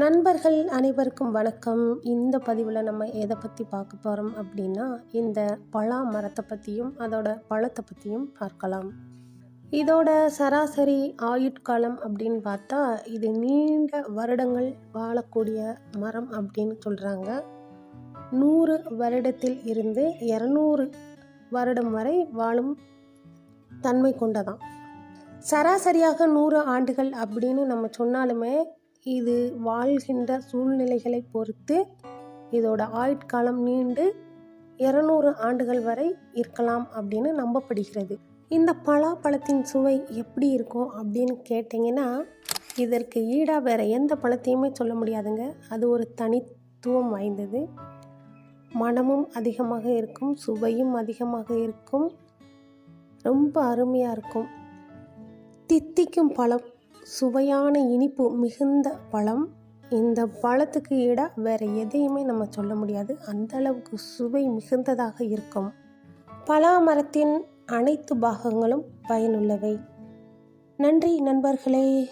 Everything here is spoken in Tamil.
நண்பர்கள் அனைவருக்கும் வணக்கம். இந்த பதிவில் நம்ம எதை பற்றி பார்க்க போகிறோம் அப்படின்னா இந்த பலா மரத்தை பற்றியும் அதோட பழத்தை பற்றியும் பார்க்கலாம். இதோட சராசரி ஆயுட்காலம் அப்படின்னு பார்த்தா இது நீண்ட வருடங்கள் வாழக்கூடிய மரம் அப்படின்னு சொல்கிறாங்க நூறு வருடத்தில் இருந்து இரநூறு வருடம் வரை வாழும் தன்மை கொண்டதான். சராசரியாக நூறு ஆண்டுகள் அப்படின்னு நம்ம சொன்னாலுமே இது வாழ்கின்ற சூழ்நிலைகளை பொறுத்து இதோட ஆயுட்காலம் நீண்டு இரநூறு ஆண்டுகள் வரை இருக்கலாம் அப்படின்னு நம்பப்படுகிறது. இந்த பலாப்பழத்தின் சுவை எப்படி இருக்கும் அப்படின்னு கேட்டிங்கன்னா இதற்கு ஈடாக வேறு எந்த பழத்தையுமே சொல்ல முடியாதுங்க. அது ஒரு தனித்துவம் வாய்ந்தது. மனமும் அதிகமாக இருக்கும் சுவையும் அதிகமாக இருக்கும் ரொம்ப அருமையாக இருக்கும். தித்திக்கும் பழம் சுவையான இனிப்பு மிகுந்த பழம். இந்த பழத்துக்கு ஈடாக வேறு எதையுமே நம்ம சொல்ல முடியாது. அந்த அளவுக்கு சுவை மிகுந்ததாக இருக்கும். பலா மரத்தின் அனைத்து பாகங்களும் பயனுள்ளவை. நன்றி நண்பர்களே.